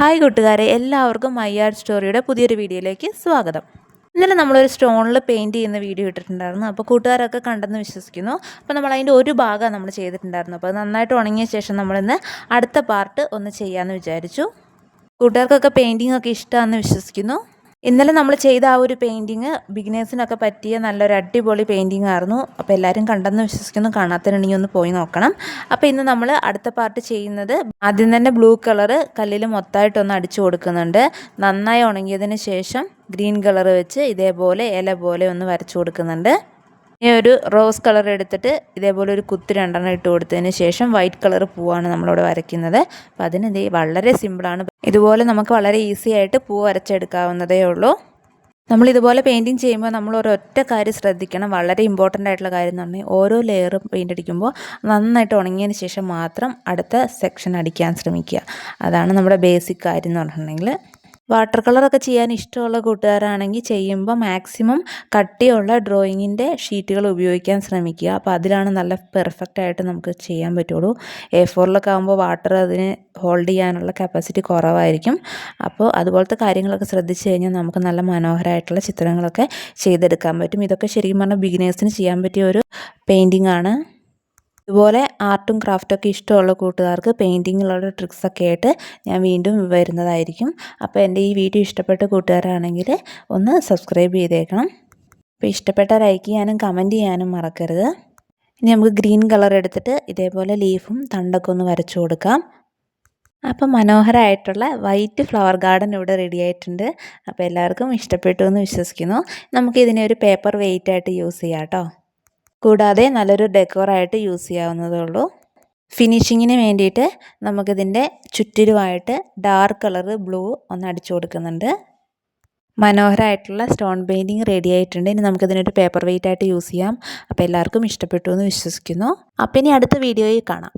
Hi കൂട്ടുകാരെ എല്ലാവർക്കും my art സ്റ്റോറിയുടെ പുതിയൊരു വീഡിയോയിലേക്ക് സ്വാഗതം. ഇന്നലെ നമ്മളൊരു സ്റ്റോണിൽ പെയിന്റ് ചെയ്യുന്ന വീഡിയോ ഇട്ടിട്ടുണ്ടായിരുന്നു. അപ്പോൾ കൂട്ടുകാരൊക്കെ കണ്ടെന്ന് വിശ്വസിക്കുന്നു. അപ്പോൾ നമ്മൾ അതിന്റെ ഒരു ഭാഗം നമ്മൾ ചെയ്തിട്ടുണ്ടായിരുന്നു. അപ്പോൾ നന്നായിട്ട് ഉണങ്ങിയ ശേഷം നമ്മളിന്ന് അടുത്ത പാർട്ട് ഒന്ന് ചെയ്യാമെന്ന് വിചാരിച്ചു. കൂട്ടുകാർക്കൊക്കെ പെയിന്റിങ്ങൊക്കെ ഇഷ്ടമാണെന്ന് വിശ്വസിക്കുന്നു. ഇന്നലെ നമ്മൾ ചെയ്ത ആ ഒരു പെയിന്റിങ് ബിഗിനേഴ്സിനൊക്കെ പറ്റിയ നല്ലൊരു അടിപൊളി പെയിന്റിങ് ആയിരുന്നു. അപ്പോൾ എല്ലാവരും കണ്ടെന്ന് വിശ്വസിക്കുന്നു. കാണാത്തതിനുണ്ടെങ്കിൽ ഒന്ന് പോയി നോക്കണം. അപ്പോൾ ഇന്ന് നമ്മൾ അടുത്ത പാർട്ട് ചെയ്യുന്നത് ആദ്യം തന്നെ ബ്ലൂ കളറ് കല്ലിൽ മൊത്തമായിട്ടൊന്ന് അടിച്ചു കൊടുക്കുന്നുണ്ട്. നന്നായി ഉണങ്ങിയതിന് ശേഷം ഗ്രീൻ കളർ വെച്ച് ഇതേപോലെ ഇല പോലെ ഒന്ന് വരച്ചു കൊടുക്കുന്നുണ്ട്. ഇനി ഒരു റോസ് കളർ എടുത്തിട്ട് ഇതേപോലെ ഒരു കുത്തി രണ്ടെണ്ണം ഇട്ട് കൊടുത്തതിന് ശേഷം വൈറ്റ് കളർ പൂവാണ് നമ്മളിവിടെ വരയ്ക്കുന്നത്. അപ്പോൾ അതിന് ഇത് വളരെ സിമ്പിളാണ് ഇതുപോലെ നമുക്ക് വളരെ ഈസി ആയിട്ട് പൂ വരച്ചെടുക്കാവുന്നതേ ഉള്ളൂ. നമ്മൾ ഇതുപോലെ പെയിന്റിങ് ചെയ്യുമ്പോൾ നമ്മൾ ഒരൊറ്റ കാര്യം ശ്രദ്ധിക്കണം. വളരെ ഇമ്പോർട്ടന്റ് ആയിട്ടുള്ള കാര്യം എന്ന് പറഞ്ഞാൽ ഓരോ ലെയറും പെയിന്റ് അടിക്കുമ്പോൾ നന്നായിട്ട് ഉണങ്ങിയതിന് ശേഷം മാത്രം അടുത്ത സെക്ഷൻ അടിക്കാൻ ശ്രമിക്കുക. അതാണ് നമ്മുടെ ബേസിക് കാര്യം എന്ന് പറഞ്ഞിട്ടുണ്ടെങ്കിൽ. വാട്ടർ കളറൊക്കെ ചെയ്യാൻ ഇഷ്ടമുള്ള കൂട്ടുകാരാണെങ്കിൽ ചെയ്യുമ്പോൾ മാക്സിമം കട്ടിയുള്ള ഡ്രോയിങ്ങിന്റെ ഷീറ്റുകൾ ഉപയോഗിക്കാൻ ശ്രമിക്കുക. അപ്പോൾ അതിലാണ് നല്ല പെർഫെക്റ്റ് ആയിട്ട് നമുക്ക് ചെയ്യാൻ പറ്റുള്ളൂ. എ ഫോറിലൊക്കെ ആകുമ്പോൾ വാട്ടർ അതിന് ഹോൾഡ് ചെയ്യാനുള്ള കപ്പാസിറ്റി കുറവായിരിക്കും. അപ്പോൾ അതുപോലത്തെ കാര്യങ്ങളൊക്കെ ശ്രദ്ധിച്ചു കഴിഞ്ഞാൽ നമുക്ക് നല്ല മനോഹരമായിട്ടുള്ള ചിത്രങ്ങളൊക്കെ ചെയ്തെടുക്കാൻ പറ്റും. ഇതൊക്കെ ശരിക്കും പറഞ്ഞാൽ ബിഗിനേഴ്സിന് ചെയ്യാൻ പറ്റിയ ഒരു പെയിന്റിംഗ് ആണ്. ഇതുപോലെ ആർട്ടും ക്രാഫ്റ്റൊക്കെ ഇഷ്ടമുള്ള കൂട്ടുകാർക്ക് പെയിന്റിങ്ങിലുള്ള ട്രിക്സൊക്കെ ആയിട്ട് ഞാൻ വീണ്ടും വരുന്നതായിരിക്കും. അപ്പോൾ എന്റെ ഈ വീഡിയോ ഇഷ്ടപ്പെട്ട കൂട്ടുകാരാണെങ്കിൽ ഒന്ന് സബ്സ്ക്രൈബ് ചെയ്തേക്കണം. അപ്പോൾ ഇഷ്ടപ്പെട്ട ലൈക്ക് ചെയ്യാനും കമന്റ് ചെയ്യാനും മറക്കരുത്. ഇനി നമുക്ക് ഗ്രീൻ കളർ എടുത്തിട്ട് ഇതേപോലെ ലീഫും തണ്ടൊക്കെ ഒന്ന് വരച്ചു കൊടുക്കാം. അപ്പം മനോഹരമായിട്ടുള്ള വൈറ്റ് ഫ്ലവർ ഗാർഡൻ ഇവിടെ റെഡി ആയിട്ടുണ്ട്. അപ്പോൾ എല്ലാവർക്കും ഇഷ്ടപ്പെട്ടു എന്ന് വിശ്വസിക്കുന്നു. നമുക്കിതിനെ ഒരു പേപ്പർ വെയിറ്റ് ആയിട്ട് യൂസ് ചെയ്യാം കേട്ടോ. കൂടാതെ നല്ലൊരു ഡെക്കോറായിട്ട് യൂസ് ചെയ്യാവുന്നതേ ഉള്ളൂ. ഫിനിഷിങ്ങിന് വേണ്ടിയിട്ട് നമുക്കിതിന്റെ ചുറ്റിലുമായിട്ട് ഡാർക്ക് കളറ് ബ്ലൂ ഒന്ന് അടിച്ചു കൊടുക്കുന്നുണ്ട്. മനോഹരമായിട്ടുള്ള സ്റ്റോൺ പെയിന്റിങ് റെഡി ആയിട്ടുണ്ട്. ഇനി നമുക്കിതിനൊരു പേപ്പർ വെയിറ്റ് ആയിട്ട് യൂസ് ചെയ്യാം. അപ്പോൾ എല്ലാവർക്കും ഇഷ്ടപ്പെട്ടു എന്ന് വിശ്വസിക്കുന്നു. അപ്പോൾ ഇനി അടുത്ത വീഡിയോയിൽ കാണാം.